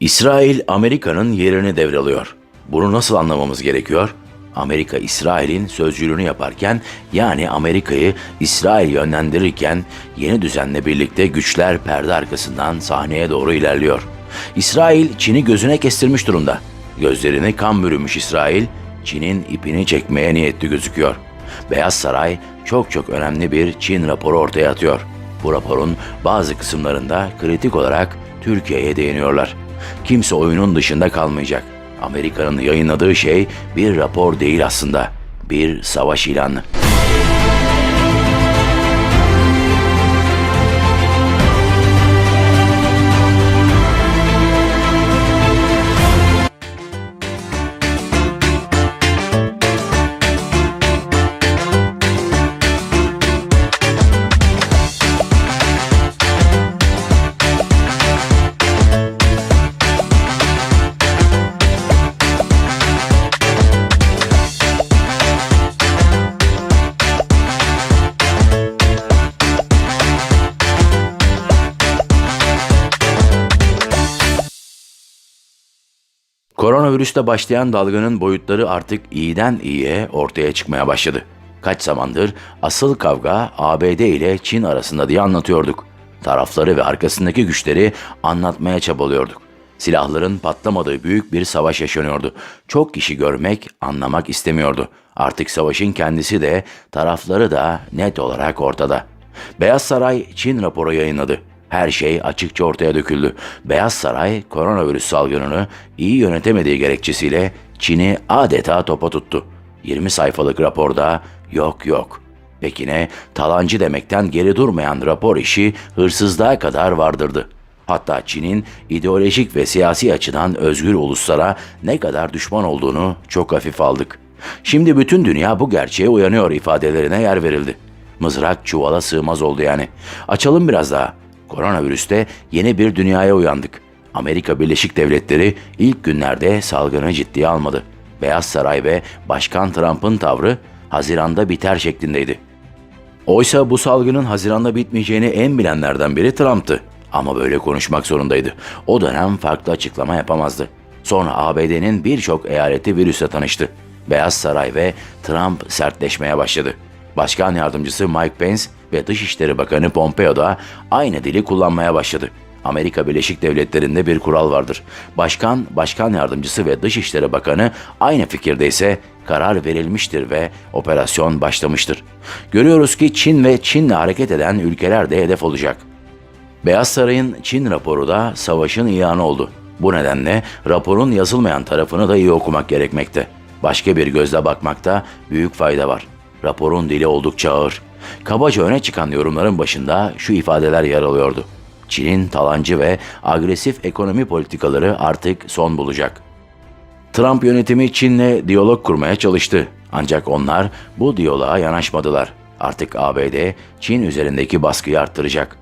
İsrail Amerika'nın yerini devralıyor. Bunu nasıl anlamamız gerekiyor? Amerika İsrail'in sözcülüğünü yaparken yani Amerika'yı İsrail yönlendirirken yeni düzenle birlikte güçler perde arkasından sahneye doğru ilerliyor. İsrail Çin'i gözüne kestirmiş durumda. Gözlerini kan bürümüş İsrail, Çin'in ipini çekmeye niyetli gözüküyor. Beyaz Saray çok çok önemli bir Çin raporu ortaya atıyor. Bu raporun bazı kısımlarında kritik olarak Türkiye'ye değiniyorlar. Kimse oyunun dışında kalmayacak. Amerika'nın yayınladığı şey bir rapor değil aslında. Bir savaş ilanı. Koronavirüste başlayan dalganın boyutları artık iyiden iyiye ortaya çıkmaya başladı. Kaç zamandır asıl kavga ABD ile Çin arasında diye anlatıyorduk. Tarafları ve arkasındaki güçleri anlatmaya çabalıyorduk. Silahların patlamadığı büyük bir savaş yaşanıyordu. Çok kişi görmek, anlamak istemiyordu. Artık savaşın kendisi de, tarafları da net olarak ortada. Beyaz Saray Çin raporu yayınladı. Her şey açıkça ortaya döküldü. Beyaz Saray koronavirüs salgınını iyi yönetemediği gerekçesiyle Çin'i adeta topa tuttu. 20 sayfalık raporda yok yok. Pekine talancı demekten geri durmayan rapor işi hırsızlığa kadar vardırdı. Hatta Çin'in ideolojik ve siyasi açıdan özgür uluslara ne kadar düşman olduğunu çok hafif aldık. Şimdi bütün dünya bu gerçeğe uyanıyor ifadelerine yer verildi. Mızrak çuvala sığmaz oldu yani. Açalım biraz daha. Koronavirüste yeni bir dünyaya uyandık. Amerika Birleşik Devletleri ilk günlerde salgını ciddiye almadı. Beyaz Saray ve Başkan Trump'ın tavrı Haziran'da biter şeklindeydi. Oysa bu salgının Haziran'da bitmeyeceğini en bilenlerden biri Trump'tı. Ama böyle konuşmak zorundaydı. O dönem farklı açıklama yapamazdı. Sonra ABD'nin birçok eyaleti virüse tanıştı. Beyaz Saray ve Trump sertleşmeye başladı. Başkan yardımcısı Mike Pence ve Dışişleri Bakanı Pompeo da aynı dili kullanmaya başladı. Amerika Birleşik Devletleri'nde bir kural vardır. Başkan, başkan yardımcısı ve Dışişleri Bakanı aynı fikirdeyse karar verilmiştir ve operasyon başlamıştır. Görüyoruz ki Çin ve Çin'le hareket eden ülkeler de hedef olacak. Beyaz Saray'ın Çin raporu da savaşın ilanı oldu. Bu nedenle raporun yazılmayan tarafını da iyi okumak gerekmekte. Başka bir gözle bakmakta büyük fayda var. Raporun dili oldukça ağır. Kabaca öne çıkan yorumların başında şu ifadeler yer alıyordu. Çin'in talancı ve agresif ekonomi politikaları artık son bulacak. Trump yönetimi Çin'le diyalog kurmaya çalıştı. Ancak onlar bu diyaloğa yanaşmadılar. Artık ABD Çin üzerindeki baskıyı arttıracak.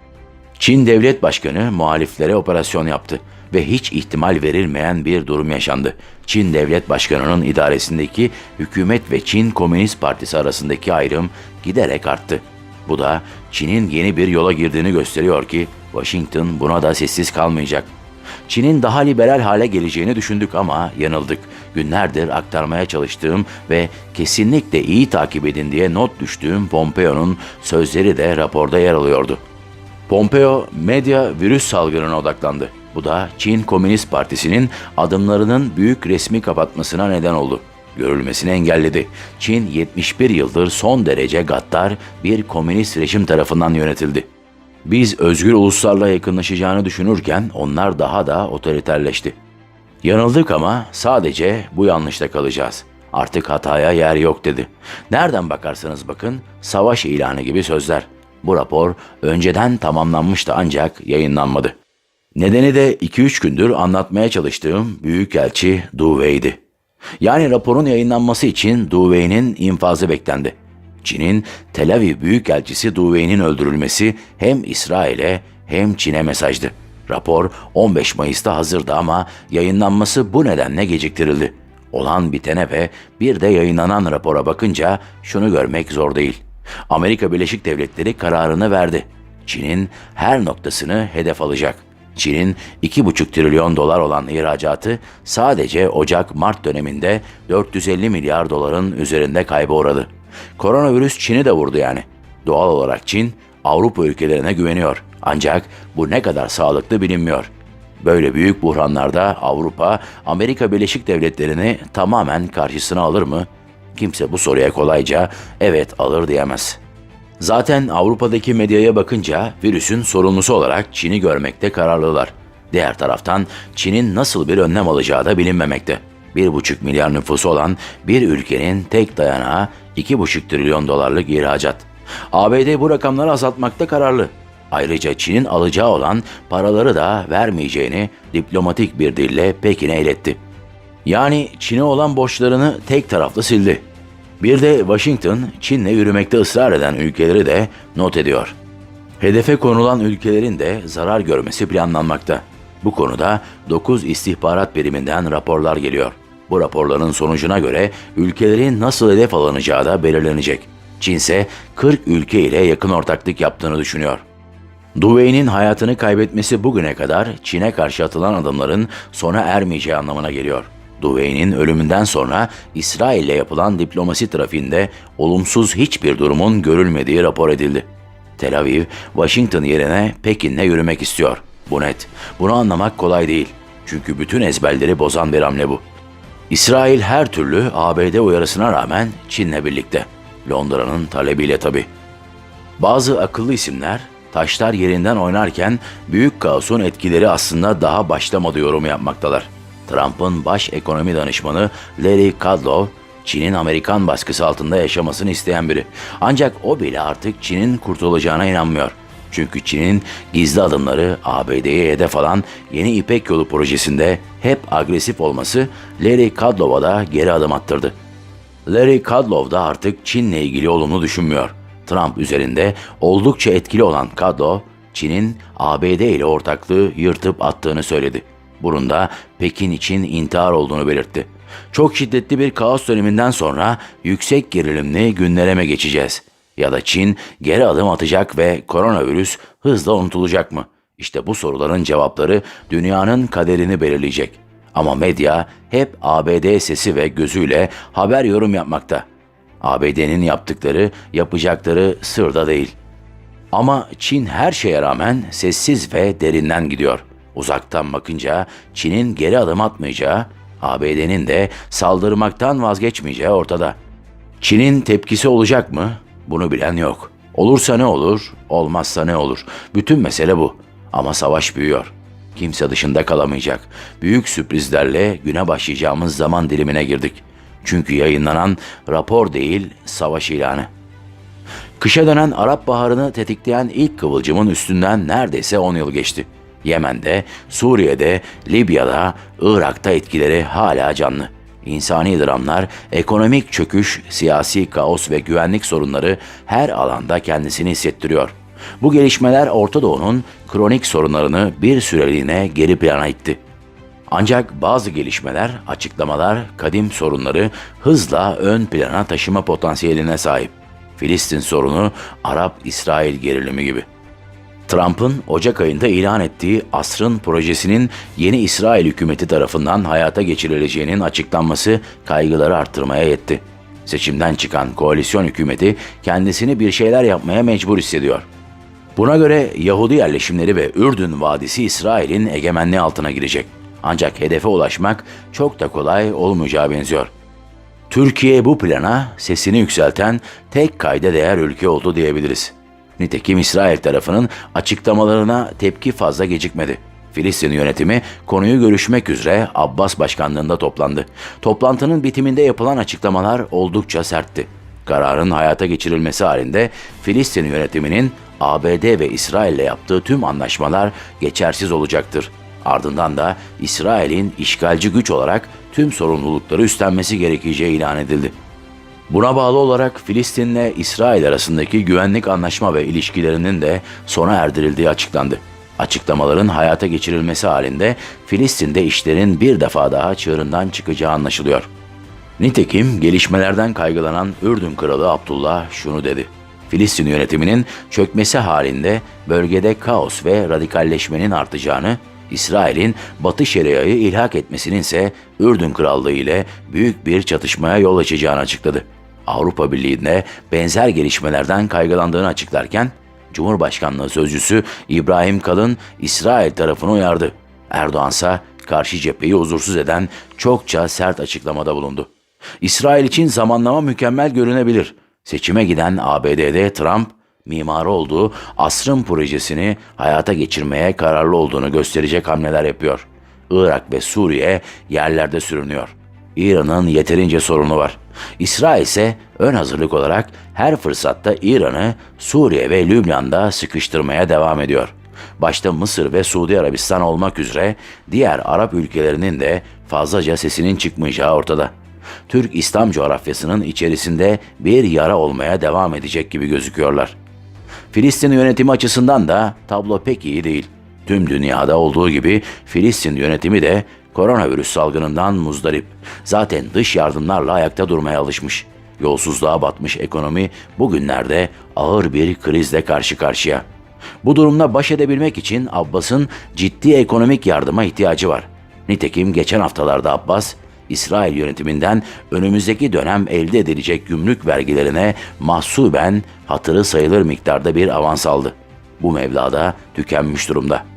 Çin Devlet Başkanı muhaliflere operasyon yaptı ve hiç ihtimal verilmeyen bir durum yaşandı. Çin Devlet Başkanı'nın idaresindeki hükümet ve Çin Komünist Partisi arasındaki ayrım giderek arttı. Bu da Çin'in yeni bir yola girdiğini gösteriyor ki Washington buna da sessiz kalmayacak. Çin'in daha liberal hale geleceğini düşündük ama yanıldık. Günlerdir aktarmaya çalıştığım ve kesinlikle iyi takip edin diye not düştüğüm Pompeo'nun sözleri de raporda yer alıyordu. Pompeo medya virüs salgınına odaklandı. Bu da Çin Komünist Partisi'nin adımlarının büyük resmi kapatmasına neden oldu. Görülmesini engelledi. Çin 71 yıldır son derece gaddar bir komünist rejim tarafından yönetildi. Biz özgür uluslarla yakınlaşacağını düşünürken onlar daha da otoriterleşti. Yanıldık ama sadece bu yanlışta kalacağız. Artık hataya yer yok dedi. Nereden bakarsanız bakın savaş ilanı gibi sözler. Bu rapor önceden tamamlanmıştı ancak yayınlanmadı. Nedeni de 2-3 gündür anlatmaya çalıştığım Büyükelçi Du Wei'di. Yani raporun yayınlanması için Du Wei'nin infazı beklendi. Çin'in Tel Aviv Büyükelçisi Du Wei'nin öldürülmesi hem İsrail'e hem Çin'e mesajdı. Rapor 15 Mayıs'ta hazırdı ama yayınlanması bu nedenle geciktirildi. Olan bitene ve bir de yayınlanan rapora bakınca şunu görmek zor değil. Amerika Birleşik Devletleri kararını verdi. Çin'in her noktasını hedef alacak. Çin'in 2,5 trilyon dolar olan ihracatı sadece Ocak-Mart döneminde 450 milyar doların üzerinde kayba uğradı. Koronavirüs Çin'i de vurdu yani. Doğal olarak Çin Avrupa ülkelerine güveniyor. Ancak bu ne kadar sağlıklı bilinmiyor. Böyle büyük buhranlarda Avrupa, Amerika Birleşik Devletleri'ni tamamen karşısına alır mı? Kimse bu soruya kolayca evet alır diyemez. Zaten Avrupa'daki medyaya bakınca virüsün sorumlusu olarak Çin'i görmekte kararlılar. Diğer taraftan Çin'in nasıl bir önlem alacağı da bilinmemekte. 1,5 milyar nüfusu olan bir ülkenin tek dayanağı 2,5 trilyon dolarlık ihracat. ABD bu rakamları azaltmakta kararlı. Ayrıca Çin'in alacağı olan paraları da vermeyeceğini diplomatik bir dille Pekin'e iletti. Yani Çin'e olan borçlarını tek taraflı sildi. Bir de Washington, Çin'le yürümekte ısrar eden ülkeleri de not ediyor. Hedefe konulan ülkelerin de zarar görmesi planlanmakta. Bu konuda 9 istihbarat biriminden raporlar geliyor. Bu raporların sonucuna göre ülkelerin nasıl hedef alınacağı da belirlenecek. Çin ise 40 ülke ile yakın ortaklık yaptığını düşünüyor. Duvey'nin hayatını kaybetmesi bugüne kadar Çin'e karşı atılan adımların sona ermeyeceği anlamına geliyor. Duvey'nin ölümünden sonra İsrail'le yapılan diplomasi trafiğinde olumsuz hiçbir durumun görülmediği rapor edildi. Tel Aviv, Washington yerine Pekin'le yürümek istiyor. Bu net. Bunu anlamak kolay değil. Çünkü bütün ezberleri bozan bir hamle bu. İsrail her türlü ABD uyarısına rağmen Çin'le birlikte. Londra'nın talebiyle tabii. Bazı akıllı isimler taşlar yerinden oynarken büyük kaosun etkileri aslında daha başlamadı yorumu yapmaktalar. Trump'ın baş ekonomi danışmanı Larry Kudlow, Çin'in Amerikan baskısı altında yaşamasını isteyen biri. Ancak o bile artık Çin'in kurtulacağına inanmıyor. Çünkü Çin'in gizli adımları ABD'ye hedef alan yeni İpek Yolu projesinde hep agresif olması Larry Kudlow'a da geri adım attırdı. Larry Kudlow da artık Çin'le ilgili olumlu düşünmüyor. Trump üzerinde oldukça etkili olan Kudlow, Çin'in ABD ile ortaklığı yırtıp attığını söyledi. Bunun da Pekin için intihar olduğunu belirtti. Çok şiddetli bir kaos döneminden sonra yüksek gerilimli günlere mi geçeceğiz? Ya da Çin geri adım atacak ve koronavirüs hızla unutulacak mı? İşte bu soruların cevapları dünyanın kaderini belirleyecek. Ama medya hep ABD sesi ve gözüyle haber yorum yapmakta. ABD'nin yaptıkları, yapacakları sırda değil. Ama Çin her şeye rağmen sessiz ve derinden gidiyor. Uzaktan bakınca Çin'in geri adım atmayacağı, ABD'nin de saldırmaktan vazgeçmeyeceği ortada. Çin'in tepkisi olacak mı? Bunu bilen yok. Olursa ne olur, olmazsa ne olur? Bütün mesele bu. Ama savaş büyüyor. Kimse dışında kalamayacak. Büyük sürprizlerle güne başlayacağımız zaman dilimine girdik. Çünkü yayınlanan rapor değil, savaş ilanı. Kışa dönen Arap Baharı'nı tetikleyen ilk kıvılcımın üstünden neredeyse 10 yıl geçti. Yemen'de, Suriye'de, Libya'da, Irak'ta etkileri hala canlı. İnsani dramlar, ekonomik çöküş, siyasi kaos ve güvenlik sorunları her alanda kendisini hissettiriyor. Bu gelişmeler Orta Doğu'nun kronik sorunlarını bir süreliğine geri plana itti. Ancak bazı gelişmeler, açıklamalar, kadim sorunları hızla ön plana taşıma potansiyeline sahip. Filistin sorunu, Arap-İsrail gerilimi gibi. Trump'ın Ocak ayında ilan ettiği asrın projesinin yeni İsrail hükümeti tarafından hayata geçirileceğinin açıklanması kaygıları arttırmaya yetti. Seçimden çıkan koalisyon hükümeti kendisini bir şeyler yapmaya mecbur hissediyor. Buna göre Yahudi yerleşimleri ve Ürdün Vadisi İsrail'in egemenliği altına girecek. Ancak hedefe ulaşmak çok da kolay olmayacağı benziyor. Türkiye bu plana sesini yükselten tek kayda değer ülke oldu diyebiliriz. Nitekim İsrail tarafının açıklamalarına tepki fazla gecikmedi. Filistin yönetimi konuyu görüşmek üzere Abbas başkanlığında toplandı. Toplantının bitiminde yapılan açıklamalar oldukça sertti. Kararın hayata geçirilmesi halinde Filistin yönetiminin ABD ve İsrail ile yaptığı tüm anlaşmalar geçersiz olacaktır. Ardından da İsrail'in işgalci güç olarak tüm sorumlulukları üstlenmesi gerekeceği ilan edildi. Buna bağlı olarak Filistin'le İsrail arasındaki güvenlik anlaşma ve ilişkilerinin de sona erdirildiği açıklandı. Açıklamaların hayata geçirilmesi halinde Filistin'de işlerin bir defa daha çığırından çıkacağı anlaşılıyor. Nitekim gelişmelerden kaygılanan Ürdün Kralı Abdullah şunu dedi. Filistin yönetiminin çökmesi halinde bölgede kaos ve radikalleşmenin artacağını, İsrail'in Batı Şeria'yı ilhak etmesinin ise Ürdün Krallığı ile büyük bir çatışmaya yol açacağını açıkladı. Avrupa Birliği'nde benzer gelişmelerden kaygılandığını açıklarken, Cumhurbaşkanlığı sözcüsü İbrahim Kalın İsrail tarafını uyardı. Erdoğan ise karşı cepheyi huzursuz eden çokça sert açıklamada bulundu. İsrail için zamanlama mükemmel görünebilir. Seçime giden ABD'de Trump, mimarı olduğu asrın projesini hayata geçirmeye kararlı olduğunu gösterecek hamleler yapıyor. Irak ve Suriye yerlerde sürünüyor. İran'ın yeterince sorunu var. İsrail ise ön hazırlık olarak her fırsatta İran'ı Suriye ve Lübnan'da sıkıştırmaya devam ediyor. Başta Mısır ve Suudi Arabistan olmak üzere diğer Arap ülkelerinin de fazlaca sesinin çıkmayacağı ortada. Türk İslam coğrafyasının içerisinde bir yara olmaya devam edecek gibi gözüküyorlar. Filistin yönetimi açısından da tablo pek iyi değil. Tüm dünyada olduğu gibi Filistin yönetimi de koronavirüs salgınından muzdarip. Zaten dış yardımlarla ayakta durmaya alışmış. Yolsuzluğa batmış ekonomi bugünlerde ağır bir krizle karşı karşıya. Bu durumla baş edebilmek için Abbas'ın ciddi ekonomik yardıma ihtiyacı var. Nitekim geçen haftalarda Abbas, İsrail yönetiminden önümüzdeki dönem elde edilecek gümrük vergilerine mahsuben hatırı sayılır miktarda bir avans aldı. Bu mevlada tükenmiş durumda.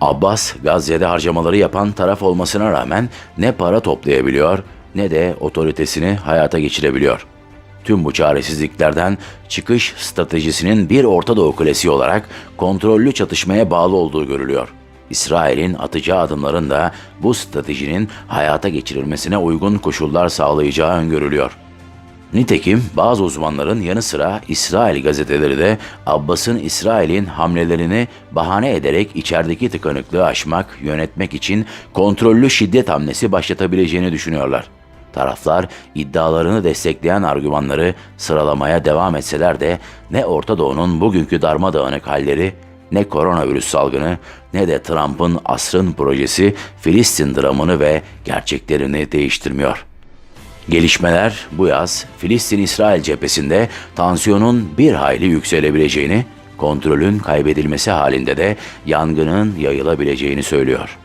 Abbas, Gazze'de harcamaları yapan taraf olmasına rağmen ne para toplayabiliyor ne de otoritesini hayata geçirebiliyor. Tüm bu çaresizliklerden çıkış stratejisinin bir Orta Doğu klasiği olarak kontrollü çatışmaya bağlı olduğu görülüyor. İsrail'in atacağı adımların da bu stratejinin hayata geçirilmesine uygun koşullar sağlayacağı öngörülüyor. Nitekim bazı uzmanların yanı sıra İsrail gazeteleri de Abbas'ın İsrail'in hamlelerini bahane ederek içerideki tıkanıklığı aşmak, yönetmek için kontrollü şiddet hamlesi başlatabileceğini düşünüyorlar. Taraflar iddialarını destekleyen argümanları sıralamaya devam etseler de ne Orta Doğu'nun bugünkü darmadağınık halleri, ne koronavirüs salgını ne de Trump'ın asrın projesi Filistin dramını ve gerçeklerini değiştirmiyor. Gelişmeler bu yaz Filistin-İsrail cephesinde tansiyonun bir hayli yükselebileceğini, kontrolün kaybedilmesi halinde de yangının yayılabileceğini söylüyor.